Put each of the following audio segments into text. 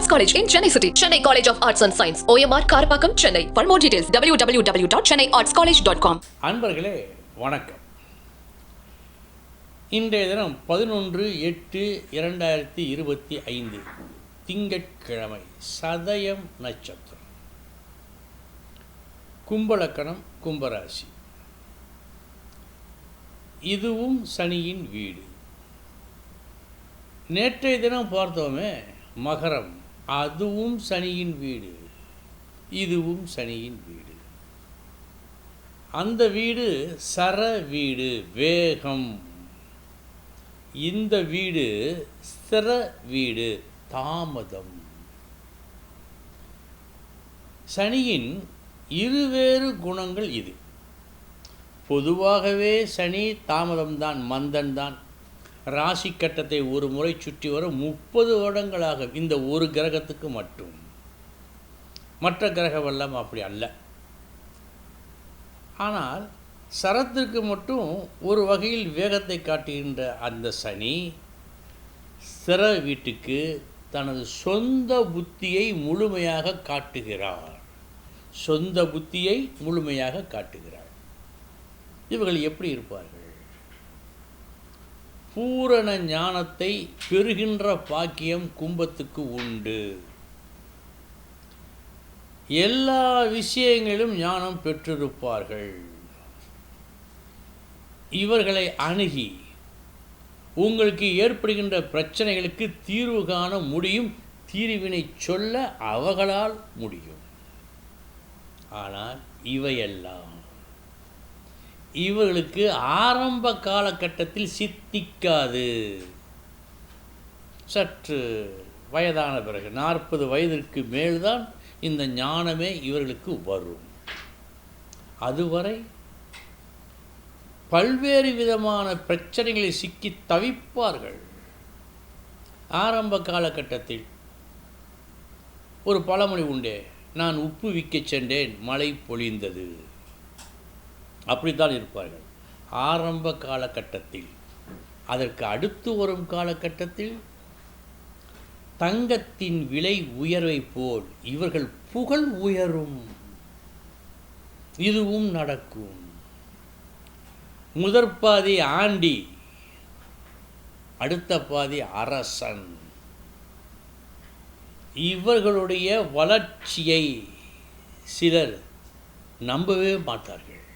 Arts college in Chennai city Chennai college of arts and science OMR Karapakkam Chennai for more details W W W dot Chennai arts college dot com அன்பர்களே வணக்கம் இன்றைய தினம் பதினொன்று எட்டு இரண்டாயிரத்தி இருபத்தி ஐந்து திங்கட்கிழமை சதயம் நட்சத்திரம் கும்பலக்கணம் கும்பராசி இதுவும் சனியின் வீடு நேற்றைய தினம் பார்த்தோமே மகரம் அதுவும் சனியின் வீடு. இதுவும் சனியின் வீடு. அந்த வீடு சர வீடு வேகம். இந்த வீடு ஸ்திர வீடு தாமதம். சனியின் இருவேறு குணங்கள் இது. பொதுவாகவே சனி தாமதம்தான் மந்தன்தான். ராசி கட்டத்தை ஒரு முறை சுற்றி வர முப்பது வருடங்களாக இந்த ஒரு கிரகத்துக்கு மட்டும். மற்ற கிரகமெல்லாம் அப்படி அல்ல. ஆனால் சரத்திற்கு மட்டும் ஒரு வகையில் வேகத்தை காட்டுகின்ற அந்த சனி சிற வீட்டுக்கு தனது சொந்த புத்தியை முழுமையாக காட்டுகிறார். சொந்த புத்தியை முழுமையாக காட்டுகிறார். இவர்கள் எப்படி இருப்பார்கள்? பூரண ஞானத்தை பெறுகின்ற பாக்கியம் கும்பத்துக்கு உண்டு. எல்லா விஷயங்களிலும் ஞானம் பெற்றிருப்பார்கள். இவர்களை அணுகி உங்களுக்கு ஏற்படுகின்ற பிரச்சனைகளுக்கு தீர்வு காண முடியும் தீர்வினை சொல்ல அவர்களால் முடியும். ஆனால் இவையெல்லாம் இவர்களுக்கு ஆரம்ப காலகட்டத்தில் சித்திக்காது. சற்று வயதான பிறகு நாற்பது வயதிற்கு மேல்தான் இந்த ஞானமே இவர்களுக்கு வரும். அதுவரை பல்வேறு விதமான பிரச்சனைகளை சிக்கி தவிப்பார்கள். ஆரம்ப காலகட்டத்தில் ஒரு பழமொழி உண்டே நான் உப்பு விற்கச் சென்றேன் மழை பொழிந்தது. அப்படித்தான் இருப்பார்கள். ஆரம்ப காலகட்டத்தில் அதற்கு அடுத்து வரும் காலகட்டத்தில் தங்கத்தின் விலை உயர்வை போல் இவர்கள் புகழ் உயரும். இதுவும் நடக்கும். முதற் பாதி ஆண்டி அடுத்த பாதி அரசன். இவர்களுடைய வளர்ச்சியை சிலர் நம்பவே மாட்டார்கள்.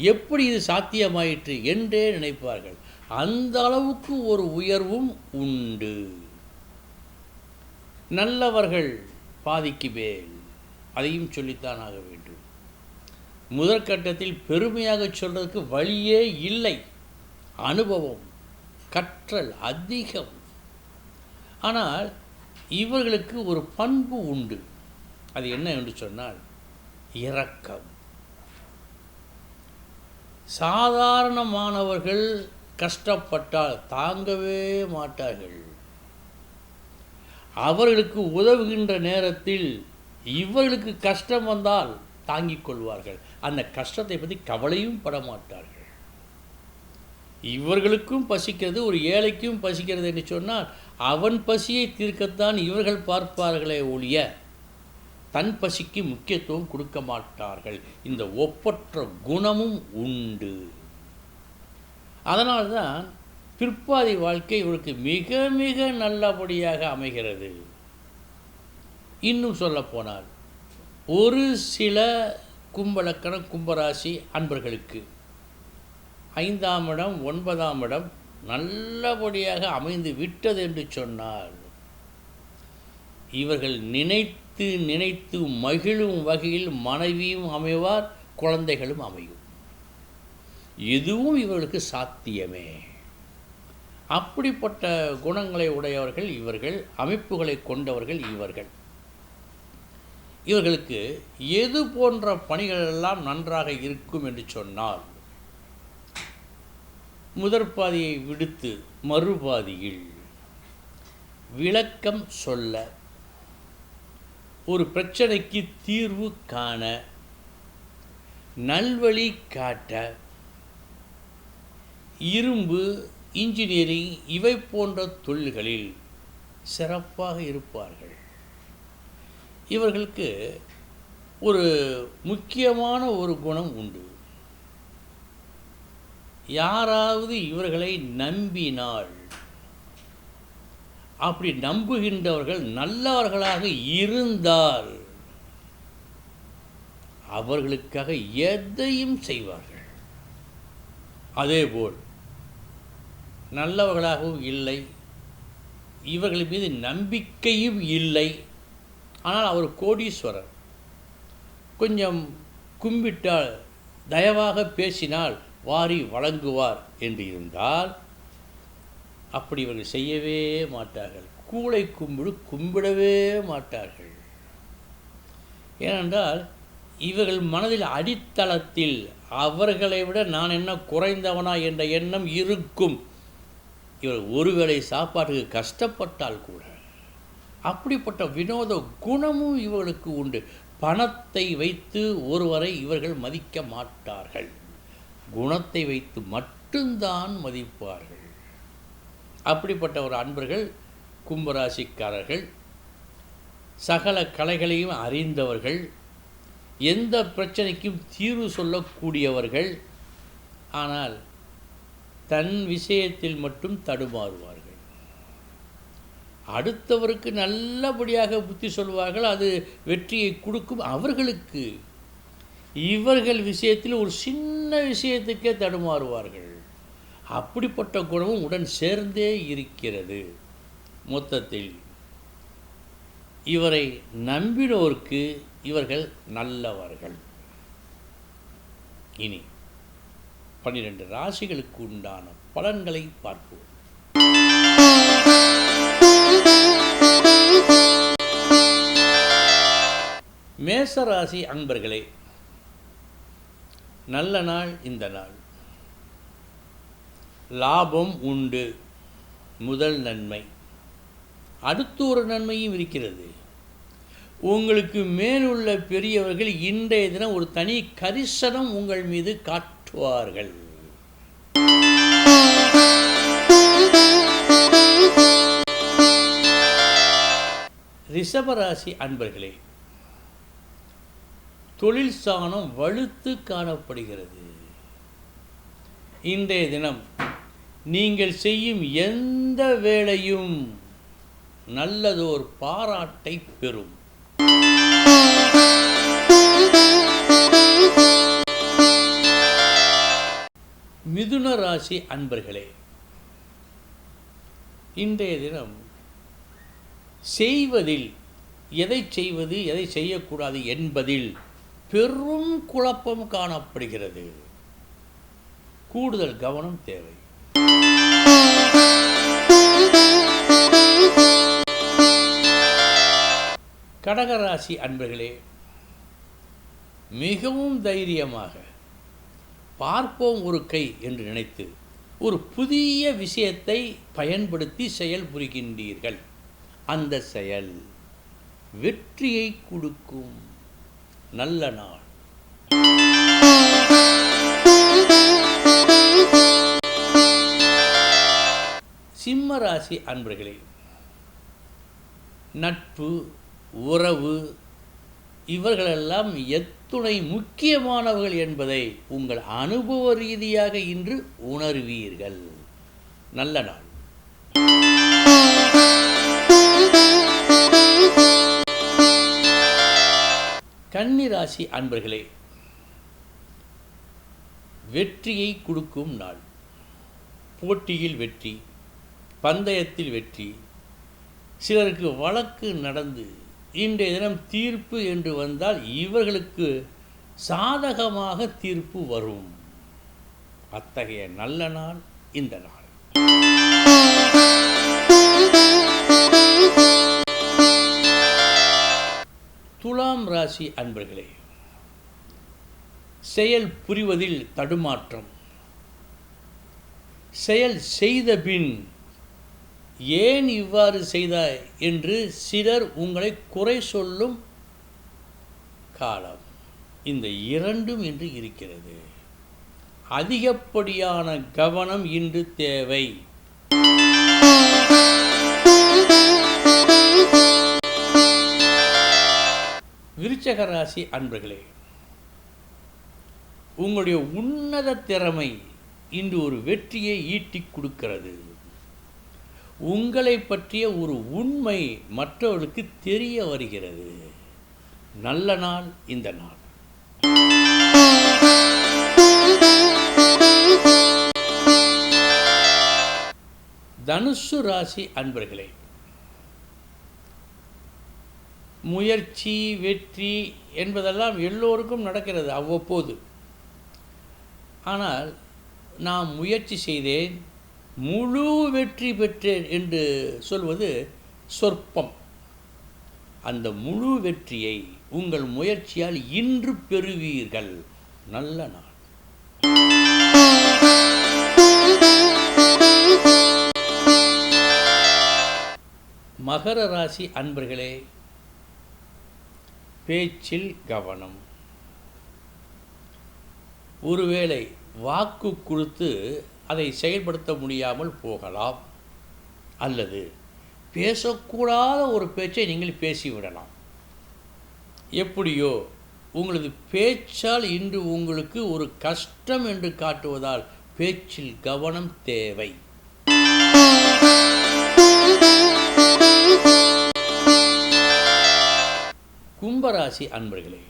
எப்படி இது சாத்தியமாயிற்று என்றே நினைப்பார்கள். அந்த அளவுக்கு ஒரு உயர்வும் உண்டு. நல்லவர்கள் பாதிக்கு மேல். அதையும் சொல்லித்தான் ஆக வேண்டும். முதற்கட்டத்தில் பெருமையாக சொல்றதுக்கு வழியே இல்லை. அனுபவம் கற்றல் அதிகம். ஆனால் இவர்களுக்கு ஒரு பண்பு உண்டு. அது என்ன என்று சொன்னால் இரக்கம். சாதாரணமானவர்கள் கஷ்டப்பட்டால் தாங்கவே மாட்டார்கள். அவர்களுக்கு உதவுகின்ற நேரத்தில் இவர்களுக்கு கஷ்டம் வந்தால் தாங்கிக் கொள்வார்கள். அந்த கஷ்டத்தை பற்றி கவலையும் பட மாட்டார்கள் இவர்களுக்கும் பசிக்கிறது ஒரு ஏழைக்கும் பசிக்கிறது என்று சொன்னால் அவன் பசியை தீர்க்கத்தான் இவர்கள் பார்ப்பார்களே ஒழிய தன் பசிக்கு முக்கியத்துவம் கொடுக்க மாட்டார்கள். இந்த ஒப்பற்ற குணமும் உண்டு. அதனால்தான் பிற்பாதி வாழ்க்கை இவருக்கு மிக மிக நல்லபடியாக அமைகிறது. இன்னும் சொல்லப்போனால் ஒரு சில கும்பலக்கணம் கும்பராசி அன்பர்களுக்கு ஐந்தாம் இடம் ஒன்பதாம் இடம் நல்லபடியாக அமைந்து விட்டது என்று சொன்னால் இவர்கள் நினைத்த நினைத்து மகிழும் வகையில் மனைவியும் அமைவார் குழந்தைகளும் அமையும். எதுவும் இவர்களுக்கு சாத்தியமே. அப்படிப்பட்ட குணங்களை உடையவர்கள் இவர்கள் அமைப்புகளை கொண்டவர்கள் இவர்கள். இவர்களுக்கு எது போன்ற பணிகள் எல்லாம் நன்றாக இருக்கும் என்று சொன்னால் முதற் பாதியை விடுத்து மறுபாதியில் விளக்கம் சொல்ல ஒரு பிரச்சனைக்கு தீர்வு காண நல்வழி காட்ட இரும்பு இன்ஜினியரிங் இவை போன்ற தொழில்களில் சிறப்பாக இருப்பார்கள். இவர்களுக்கு ஒரு முக்கியமான ஒரு குணம் உண்டு. யாராவது இவர்களை நம்பினால் அப்படி நம்புகின்றவர்கள் நல்லவர்களாக இருந்தால் அவர்களுக்காக எதையும் செய்வார்கள். அதேபோல் நல்லவர்களாகவும் இல்லை இவர்கள் மீது நம்பிக்கையும் இல்லை ஆனால் அவர் கோடீஸ்வரர். கொஞ்சம் கும்பிட்டால் தயவாக பேசினால் வாரி வழங்குவார் என்று இருந்தால் அப்படி இவர்கள் செய்யவே மாட்டார்கள். கூளை கும்பிடு கும்பிடவே மாட்டார்கள். ஏனென்றால் இவர்கள் மனதில் அடித்தளத்தில் அவர்களை விட நான் என்ன குறைந்தவனா என்ற எண்ணம் இருக்கும். இவர் ஒருவேளை சாப்பாட்டுக்கு கஷ்டப்பட்டால் கூட அப்படிப்பட்ட வினோத குணமும் இவர்களுக்கு உண்டு. பணத்தை வைத்து ஒருவரை இவர்கள் மதிக்க மாட்டார்கள். குணத்தை வைத்து மட்டும்தான் மதிப்பார்கள். அப்படிப்பட்ட ஒரு அன்பர்கள் கும்பராசிக்காரர்கள் சகல கலைகளையும் அறிந்தவர்கள் எந்த பிரச்சனைக்கும் தீர்வு சொல்லக்கூடியவர்கள் ஆனால் தன் விஷயத்தில் மட்டும் தடுமாறுவார்கள். அடுத்தவருக்கு நல்லபடியாக புத்தி சொல்வார்கள் அது வெற்றியை கொடுக்கும் அவர்களுக்கு. இவர்கள் விஷயத்தில் ஒரு சின்ன விஷயத்துக்கே தடுமாறுவார்கள். அப்படிப்பட்ட குணமும் உடன் சேர்ந்தே இருக்கிறது. மொத்தத்தில் இவரை நம்பினோருக்கு இவர்கள் நல்லவர்கள். இனி பன்னிரண்டு ராசிகளுக்கு உண்டான பலன்களை பார்ப்போம். மேசராசி அன்பர்களே நல்ல நாள் இந்த நாள். லாபம் உண்டு. முதல் நன்மை. அடுத்து ஒரு நன்மையும் இருக்கிறது. உங்களுக்கு மேலுள்ள பெரியவர்கள் இன்றைய தினம் ஒரு தனி கரிசனம் உங்கள் மீது காட்டுவார்கள். ரிஷபராசி அன்பர்களே தொழில் சாணம் வலுத்து காணப்படுகிறது. இன்றைய தினம் நீங்கள் செய்யும் எந்த வேலையும் நல்லதோர் பாராட்டை பெறும். மிதுன ராசி அன்பர்களே இன்றைய தினம் செய்வதில் எதை செய்வது எதை செய்யக்கூடாது என்பதில் பெரும் குழப்பம் காணப்படுகிறது. கூடுதல் கவனம் தேவை. கடகராசி அன்பர்களே மிகவும் தைரியமாக பார்ப்போம் ஒரு கை என்று நினைத்து ஒரு புதிய விஷயத்தை பயன்படுத்தி செயல்புரிகின்றீர்கள் அந்த செயல் வெற்றியை கொடுக்கும். நல்ல நாள். சிம்ம ராசி அன்பர்களே நட்பு உறவு இவர்களெல்லாம் எத்துணை முக்கியமானவர்கள் என்பதை உங்கள் அனுபவ ரீதியாக இன்று உணர்வீர்கள். நல்ல நாள். கன்னிராசி அன்பர்களே வெற்றியை கொடுக்கும் நாள். போட்டியில் வெற்றி பந்தயத்தில் வெற்றி சிலருக்கு வழக்கு நடந்து இன்றைய தினம் தீர்ப்பு என்று வந்தால் இவர்களுக்கு சாதகமாக தீர்ப்பு வரும். அத்தகைய நல்ல நாள் இந்த நாள். துலாம் ராசி அன்பர்களே செயல் புரிவதில் தடுமாற்றம். செயல் செய்த பின் ஏன் இவ்வாறு செய்தாய்? என்று சிலர் உங்களை குறை சொல்லும் காலம். இந்த இரண்டும் இன்று இருக்கிறது. அதிகப்படியான கவனம் இன்று தேவை. விருச்சக ராசி அன்பர்களே உங்களுடைய உன்னத திறமை இன்று ஒரு வெற்றியை ஈட்டிக் கொடுக்கிறது. உங்களை பற்றிய ஒரு உண்மை மற்றவர்களுக்கு தெரிய வருகிறது. நல்ல நாள் இந்த நாள். தனுசு ராசி அன்பர்களே முயற்சி வெற்றி என்பதெல்லாம் எல்லோருக்கும் நடக்கிறது அவ்வப்போது. ஆனால் நான் முயற்சி செய்தேன் முழு வெற்றி பெற்றேன் என்று சொல்வது சொற்பம். அந்த முழு வெற்றியை உங்கள் முயற்சியால் இன்று பெறுவீர்கள். நல்ல நாள். மகர ராசி அன்பர்களே பேச்சில் கவனம். ஒருவேளை வாக்கு கொடுத்து அதை செயல்படுத்த முடியாமல் போகலாம். அல்லது பேசக்கூடாத ஒரு பேச்சை நீங்கள் பேசிவிடலாம். எப்படியோ உங்களது பேச்சால் இன்று உங்களுக்கு ஒரு கஷ்டம் என்று காட்டுவதால் பேச்சில் கவனம் தேவை. கும்பராசி அன்பர்களே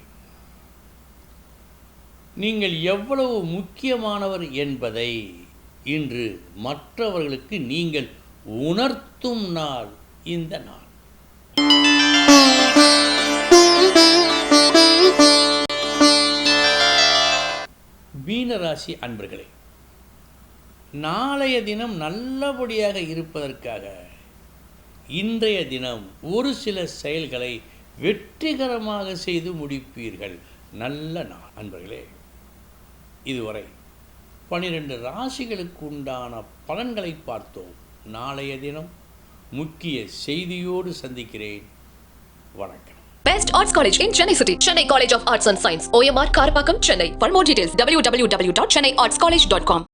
நீங்கள் எவ்வளவு முக்கியமானவர் என்பதை இன்று மற்றவர்களுக்கு நீங்கள் உணர்த்தும் நாள் இந்த நாள். மீனராசி அன்பர்களே நாளைய தினம் நல்லபடியாக இருப்பதற்காக இன்றைய தினம் ஒரு சில செயல்களை வெற்றிகரமாக செய்து முடிப்பீர்கள். நல்ல நாள் அன்பர்களே. இதுவரை பனிரெண்டு ராசிகளுக்கு உண்டான பலன்களை பார்த்தோம் நாளைய தினம் முக்கிய செய்தியோடு சந்திக்கிறேன் வணக்கம் Best Arts College in Chennai City. Chennai College of Arts and Science. OMR Karapakam, Chennai. For more details, www.chennaiartscollege.com.